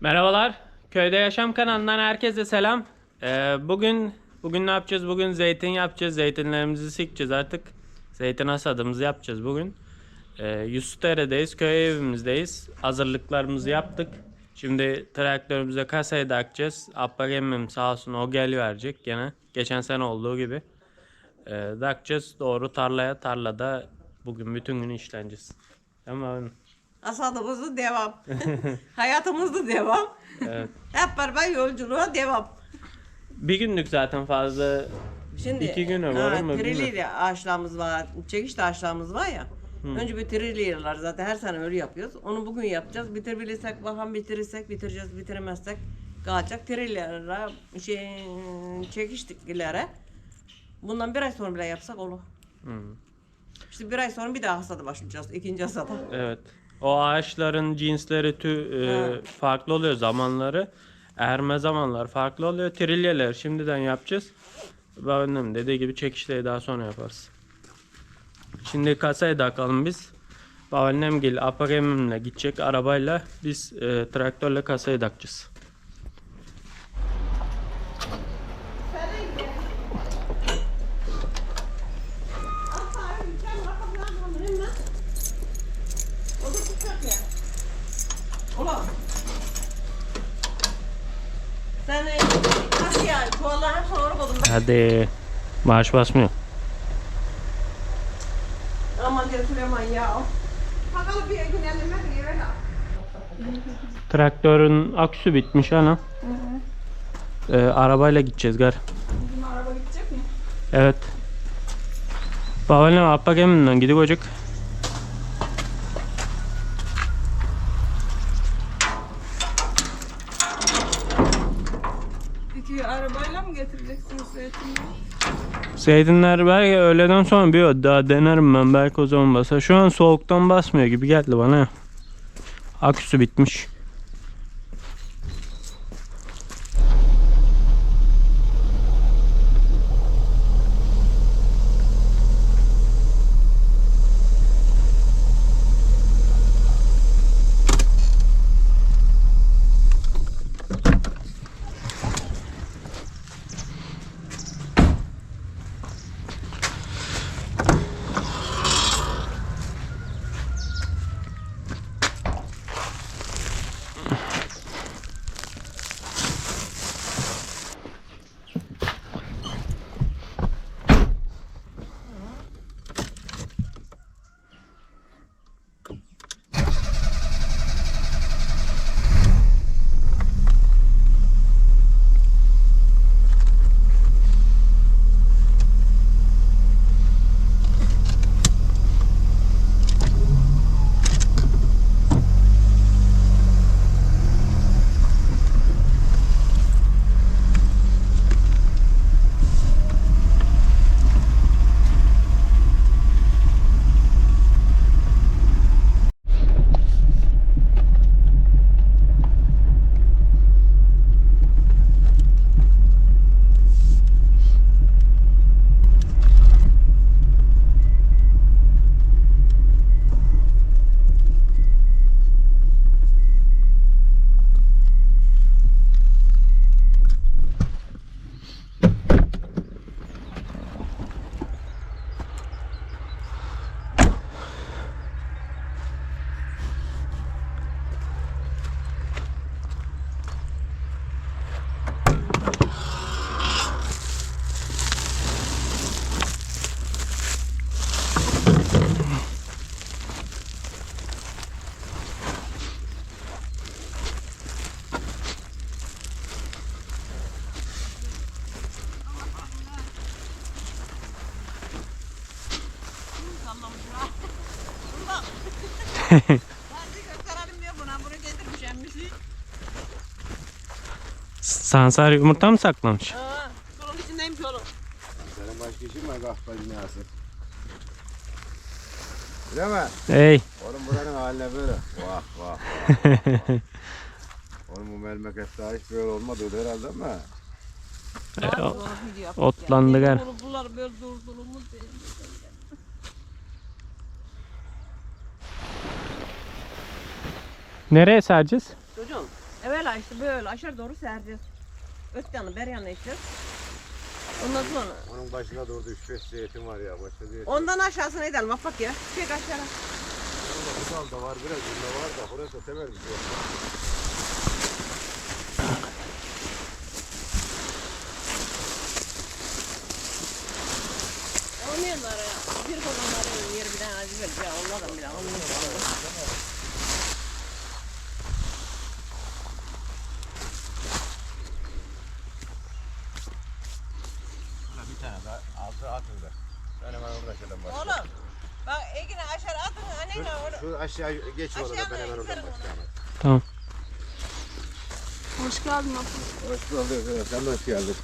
Merhabalar. Köyde Yaşam kanalından herkese selam. Ee, bugün bugün ne yapacağız? Bugün zeytin yapacağız. Zeytinlerimizi sikeceğiz artık. Zeytin hasadımızı yapacağız bugün. Ee, Yusufdere'deyiz. Köy evimizdeyiz. Hazırlıklarımızı yaptık. Şimdi traktörümüze kasayı takacağız. Abba emmim sağ olsun o gel verecek gene. Geçen sene olduğu gibi. Ee, takacağız doğru tarlaya. Tarlada bugün bütün gün işleneceğiz. Tamam. Hasadımızda devam. Hayatımızda devam. Evet. Hep beraber yolculuğa devam. Bir günlük zaten fazla Şimdi İki güne var ha, ama Trilliyle ağaçlarımız var. Çekiç ağaçlarımız var ya. Önce bir trilliyorlar zaten her sene öyle yapıyoruz. Onu bugün yapacağız. Bitirebilirsek bakalım bitirirsek bitireceğiz. Bitiremezsek kalacak trillere şey çekiştiklere. Bundan bir ay sonra bile yapsak olur. Hı. İşte bir ay sonra bir daha hasada başlayacağız. ikinci hasada. Evet. O ağaçların cinsleri tü, e, farklı oluyor zamanları. Erme zamanlar farklı oluyor. Trilyeler şimdiden yapacağız. Babaannem dediği gibi çekişleri daha sonra yaparız. Şimdi kasayı takalım biz. Babaannem gel aparemimle gidecek arabayla. Biz e, traktörle kasayı takacağız. Ulan. Sen e, nasıl ya? Çuvalları hep sonra koydum. Hadi. Marş basmıyor. Aman Süleyman ya. Bakalım bir gün elime bir yere Traktörün aküsü bitmiş ana. E, arabayla gideceğiz gar. Bizim araba gidecek mi? Evet. Babaannem aparemimden gidip ocak. İki arabayla mı getireceksiniz zeytinleri? Zeytinler belki öğleden sonra bir daha denerim ben belki o zaman basar. Şu an soğuktan basmıyor gibi geldi bana. Aküsü bitmiş. Sansar yumurta mı saklamış? Aa, bunun içindeymiş oğlum. Senin başka işin var kahve dünyası. Değil mi? Hey. Oğlum buranın haline böyle. Vah vah. Oğlum bu memlekette hiç böyle olmadı herhalde mi? E, otlandı gar. Bunlar böyle durdurulmuş Nereye sereceğiz? Çocuğum Evvela işte böyle aşağı doğru sereceğiz. Öt yanı ber yanı içeceğiz. Ondan sonra Onun başında durdu 3-5 zeytin var ya. Başka zeytin. ondan aşağısına edelim bak bak ya. Çek aşağı. Bu dalda var biraz bunda var da burası temel bir şey. Olmayanlar ya. Bir konuları yeri bir tane acı ver. Ya onlardan bile olmuyor. Bir tane daha altı atın da. Ben hemen uğraşalım başka. Oğlum. Egin'i aşağı atın. Annenle onu. Şu aşağı geç orada ben hemen oradan başlayalım. Tamam. Hoş geldin abla. Hoş bulduk. Sen hoş geldin.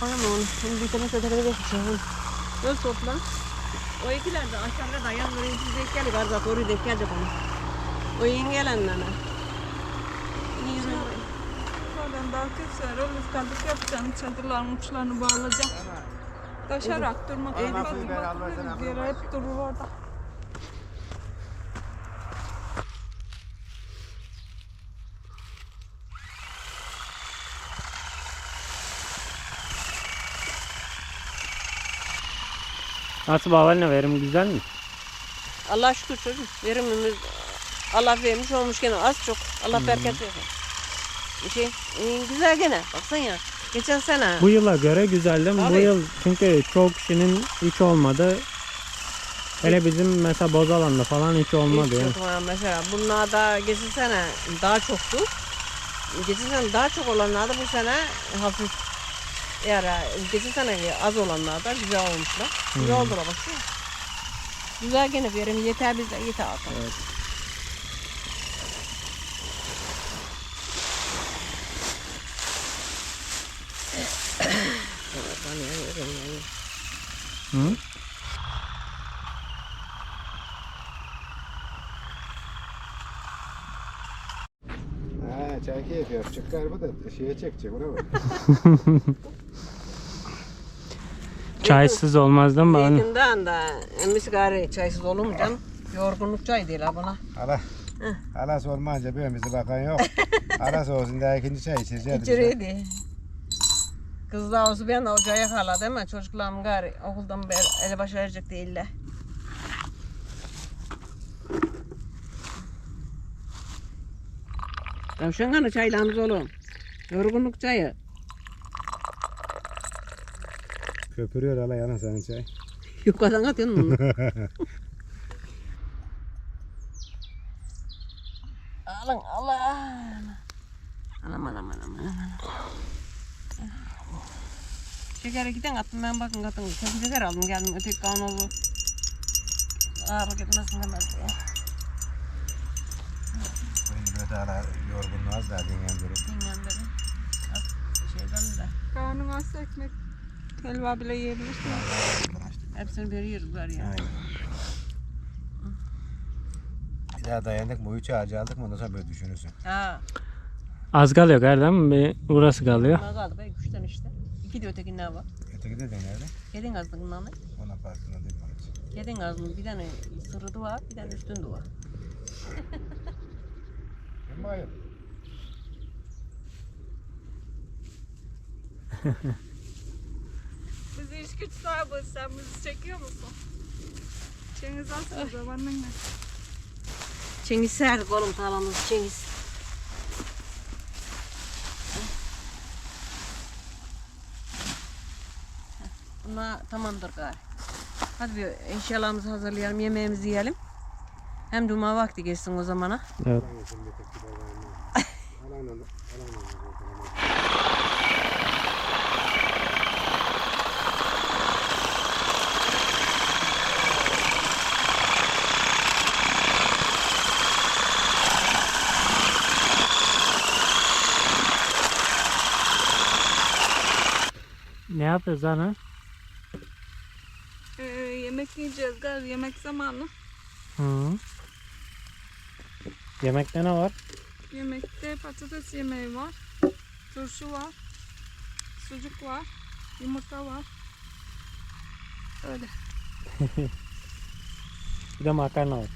Koyalım onu. Şimdi bir tane sadaka geçeceğim. Böyle topla. O ikiler de aşağıda da yan böyle siz denk gelip var zaten oraya denk gelecek onu. O yengelenler. Oradan daha keser. Öyle kaldık yapacaksın. Çadırların uçlarını bağlayacaksın. Taşarak durmak Bak, Yere hep durur orada. Nasıl babaanne verim güzel mi? Allah şükür çocuğum. Verimimiz Allah vermiş olmuş gene az çok. Allah bereket versin. Şey güzel gene. Baksana ya. Geçen sene. Bu yıla göre güzel değil mi? Bu yıl çünkü çok kişinin hiç olmadı. Hele bizim mesela Bozalan'da falan hiç olmadı Hiç yani. ama mesela bunlarda geçen sene daha çoktu. Geçen sene daha çok olanlarda bu sene hafif yani geçen sene az olanlarda güzel olmuşlar. Güzel oldular baksana. Güzel gene verim yeter bize yeter artık. Hı? Ha, çay keyfi yapacak galiba da şeye çekecek ona bak. Çaysız olmaz değil mi? Zeytinden de emmiş gari çaysız olur mu canım? Yorgunluk çay değil ha buna. Hala. Halası olmayınca böyümüzde bakan yok. Halası olsun daha ikinci çay içeceğiz. İçeriydi. Kız da olsun ben de ocağa yakala değil mi? Çocuklarım gari okuldan beri ele başı verecek değiller. Tavşan kanı çaylarımız oğlum. Yorgunluk çayı. Köpürüyor hala yana senin çay. Yukarıdan atıyorsun bunu. Alın Allah. Anam anam anam anam. anam. Şeker giden attım ben bakın katın. Çok şeker aldım geldim öteki kavanozu. Ağırlık etmesin demez diye. Benim böyle hala yorgunluğu az daha dinlendirir. Dinlenleri. Az şeyden de. Karnın açsa ekmek helva bile yiyebilirsin. Hepsini veriyoruz var ya. Ya dayandık bu üç ağacı aldık mı ondan sonra böyle düşünürsün. Ha. Az kalıyor galiba değil mi? Bir burası kalıyor. Ne kaldı be? Üç tane işte. İki de ötekinden var. Öteki dedin nerede? Yedin ağzından ne? Ona farkında değil mi? hiç? Yedin ağzının bir tane sırrı var, bir tane üstünde var. Kim bayım? Bizi iş güç sahibi sen bizi çekiyor musun? Cengiz alsın zamanın ne? Cengiz serdik oğlum tarlamız Cengiz. Bunlar tamamdır gari. Hadi bir eşyalarımızı hazırlayalım, yemeğimizi yiyelim. Hem duma vakti geçsin o zamana. Evet. Ne yapıyoruz ana? Ee, yemek yiyeceğiz galiba yemek zamanı. Hı. Yemekte ne var? Yemekte patates yemeği var. Turşu var. Sucuk var. Yumurta var. Öyle. Bir de makarna var.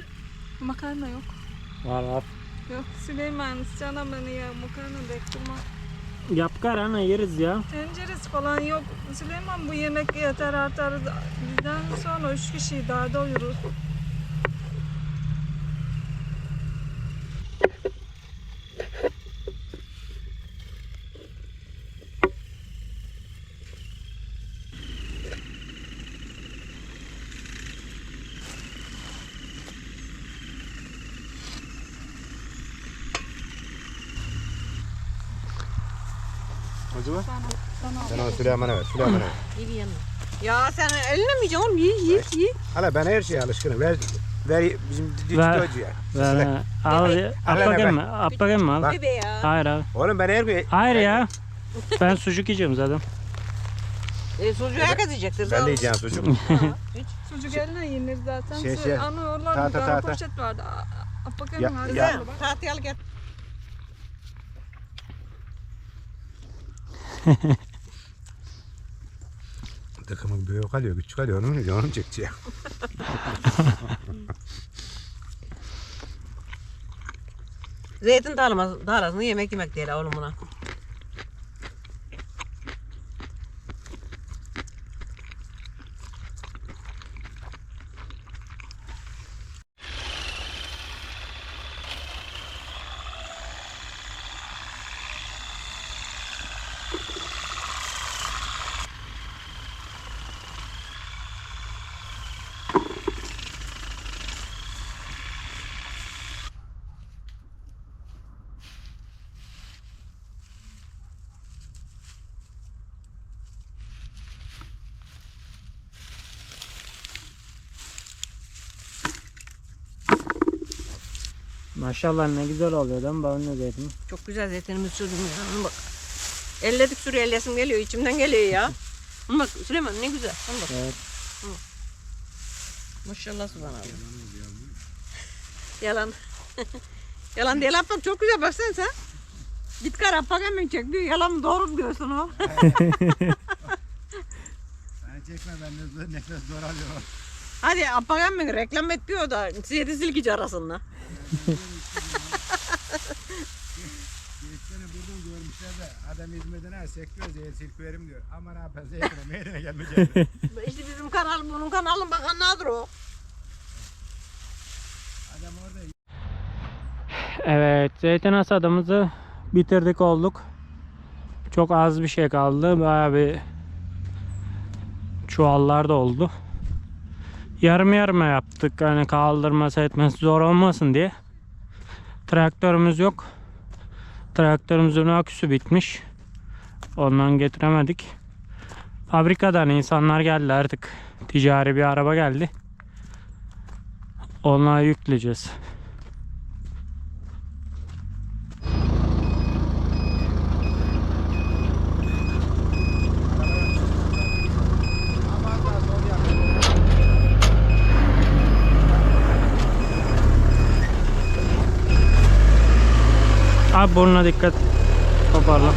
Makarna yok. Var var. Yok Süleyman sana beni ya makarna bektirme. Yap ana yeriz ya. Tenceresi falan yok. Süleyman bu yemek yeter artar. Bizden sonra üç kişi daha doyurur. Süleyman'a ver. Süleyman'a ver. İyi bir yanına. Ya sen eline mi yiyeceksin oğlum? Ye, ye, ye. Hala ben her şeye alışkınım. Ver, ver bizim Ver. ya. Ver. Al. Ver. mı? Apakın mı? Al. Hayır abi. Oğlum ben her gün... Hayır ya. Ben sucuk yiyeceğim zaten. E, sucuğu herkes yiyecektir. Ben de yiyeceğim sucuk. Sucuk eline yenir zaten. Şey, Şey. Anı oralarda Tahta, tahta. poşet vardı. Apakın Ya- vardı. ya- Tahtaya al gel. Takımın büyük kalıyor, küçük kalıyor. Onun, onun çekeceğim. Zeytin tarlaması, tarlasını yemek yemek değil oğlum buna. Maşallah ne güzel oluyor değil mi? Ben ne dedim. Çok güzel zeytinimiz çocuğum ya. Bak. Elledik sürüyor, ellesim geliyor, içimden geliyor ya. Bak Süleyman ne güzel. Bak. Evet. Maşallah subhanallah. Yalan. Yalan değil ablam çok güzel baksana sen. Git kara bak hemen çek diyor. Yalan mı doğru mu diyorsun o? Ben çekme ben de nefes zor alıyorum. Hadi bak hemen reklam etmiyor da yedi silgici arasında. Geçsene buradan görmüşler de adam İzmir'den sektör zehir silkverim diyor. Aman abi zeytine meydana gelmeyecek. işte bizim kanal bunun kanalı bakanlardır o. adam orada Evet, zeytin hasadımızı bitirdik olduk. Çok az bir şey kaldı. Bayağı bir çuvallar da oldu. Yarım yarıma yaptık. Hani kaldırması etmesi zor olmasın diye. Traktörümüz yok. Traktörümüzün aküsü bitmiş. Ondan getiremedik. Fabrikadan insanlar geldi artık. Ticari bir araba geldi. Onları yükleyeceğiz. Abi burnuna dikkat. Toparla.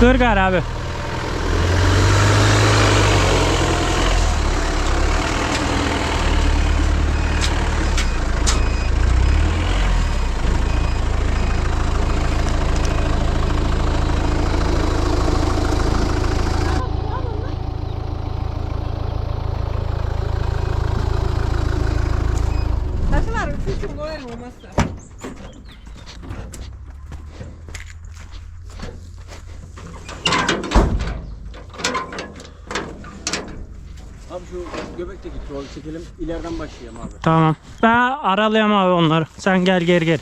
Dur gar abi. Abi şu göbekteki troll çekelim. ileriden başlayalım abi. Tamam. Ben aralayayım abi onları. Sen gel geri gel.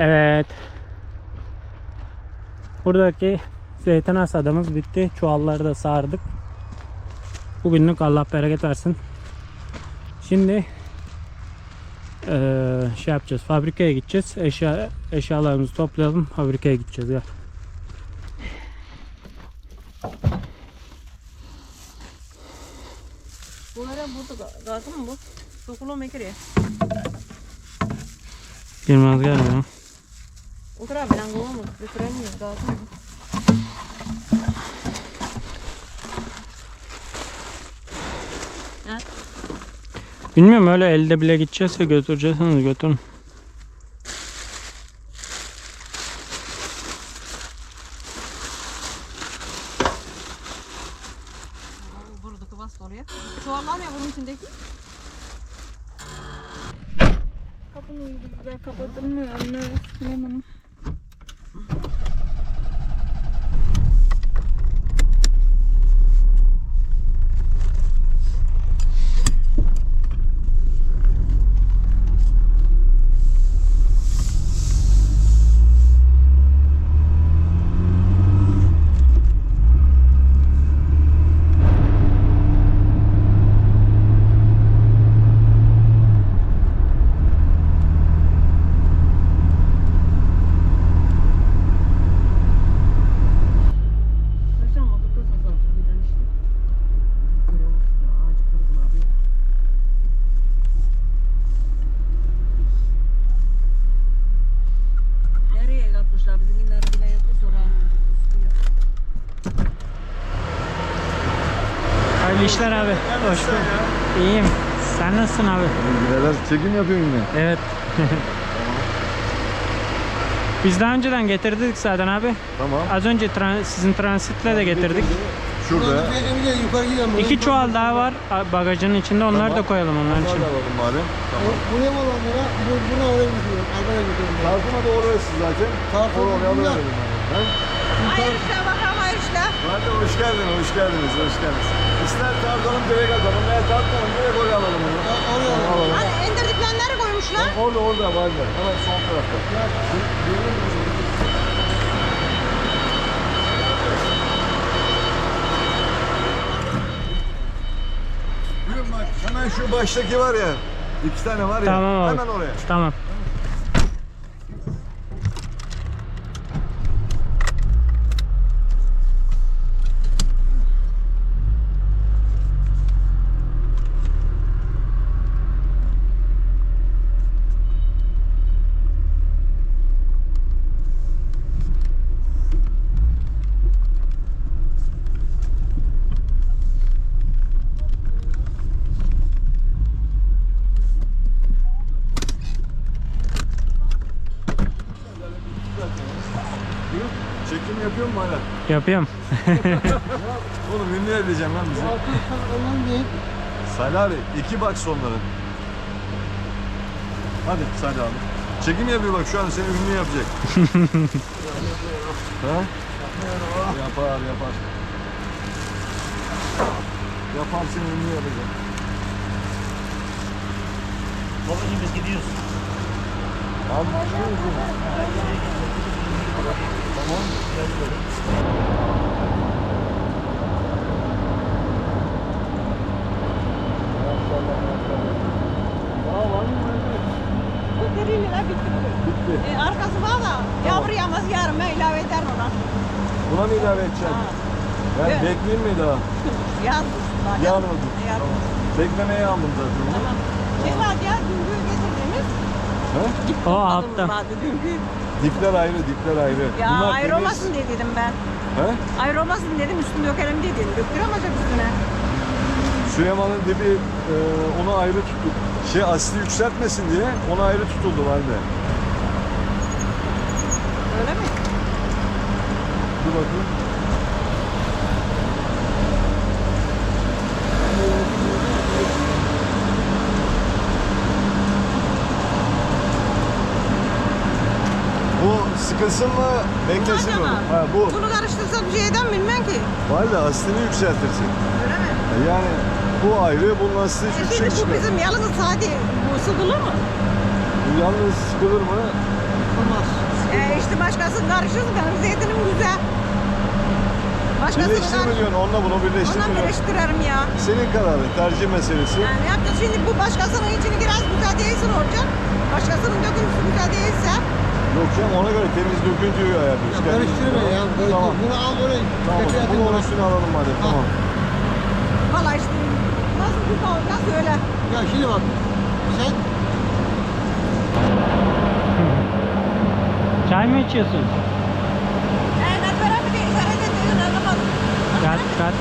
Evet. Buradaki zeytin hasadımız bitti. Çuvalları da sardık. Bugünlük Allah bereket versin. Şimdi eee, şey yapacağız. Fabrikaya gideceğiz. Eşya eşyalarımızı toplayalım. Fabrikaya gideceğiz ya. Bunlara burada gazı mı bu? Sokulu mekere. Girmez gelmiyor. Otur abi ben kovamış. Götüremiyoruz? Bilmiyorum öyle elde bile gideceğiz ya götüreceksiniz götürün. Buradaki bas oraya. Çuvallar ya bunun içindeki. Kapının ucu güzel kapatılmıyor anne. Bilemem. Kaçtan motorda sazan. Birden işte. Kırılmış ya. Ağacı kırdın abi. Nereye yapmışlar? Bizimkiler bile yaptı sonra üstü yok. Hayırlı işler abi. Hoş bulduk. İyiyim. Sen nasılsın abi? Birader çekim yapıyorsun yine. Evet. Biz daha önceden getirdik zaten abi. Tamam. Az önce tran- sizin transitle de getirdik. Şurada. yukarı gidelim. İki çuval daha var a- bagajın içinde. Onları da koyalım onların Bunları için. da alalım bari. Tamam. Buraya mı alalım buna? Bu, buna oraya gidiyorum. Arkaya gidiyorum. Tartına da orası zaten. Tartına Oraya bunlar. alıverelim. Ha? Hayır işte bakalım hayır işte. Hadi hoş geldin, hoş geldiniz, hoş geldiniz. İster tartalım direkt atalım, eğer tartmalım direkt oraya alalım onu. Oraya Tamam, alalım. İndirdiklerini koymuşlar. Orada, orada var var. Hemen son tarafta. Buyurun bak, hemen şu baştaki var ya. iki tane var ya. Tamam abi. Hemen oraya. Tamam. Çekim yapıyor mu hala? Yapıyorum. Oğlum ünlü edeceğim lan bizi. Salih abi iki bak sonların. Hadi Salih abi. Çekim yapıyor bak şu an seni ünlü yapacak. ha? Yapar yapar. Yapar seni ünlü yapacak. Babacım biz gidiyoruz. Abi musun? Tamam. Bu diriyle bitti bugün. Bitti. E, arkası var da yağmur yağmaz yarın ben ilave eder ona. Buna mı ilave edeceksin? Ha. Ben Evet. bekleyeyim mi daha? Yarın mı? Yarın. Beklemeye aldım zaten onu. Tamam. Şey var ya. He? O altta. Dipler ayrı, dipler ayrı. Ya Bunlar ayrı temiz. olmasın diye dedim ben. He? Ayrı olmasın dedim üstünü dökelim diye dedim. Döktüremeyecek üstüne. Süleyman'ın dibi e, onu ayrı tuttuk. Şey asli yükseltmesin diye onu ayrı tutuldu halde. Öyle mi? Dur bakayım. Bu sıkılsın mı, beklesin mi? Ha, bu. Bunu karıştırsak bir şeyden bilmem ki. Var da aslını yükseltirsin. Öyle mi? Yani bu ayrı, bunun aslı E yüksek şimdi bu bizim yalnız sade bu sıkılır mı? Bu yalnız sıkılır mı? Olmaz. E işte başkasının karışırsa benim zeytinim güzel. Birleştir mi diyorsun? Onunla bunu birleştir diyorsun? birleştiririm ya. Senin kararın, tercih meselesi. Yani yapacağız şimdi bu başkasının içini biraz güzel değilsin olacak. Başkasının döküntüsü güzel değilse. Yok canım ona göre temiz döküntüyü ayarlıyoruz. Ya karıştırma ya. Böyle Tamam. Bunu al böyle. Tamam. Bunu onun üstüne alalım hadi. Tamam. Valla işte nasıl bir kavga söyle. Ya şimdi bak. Sen Çay mı içiyorsun? Evet ben bir de işaret ediyorsun anlamadım. Kat kat.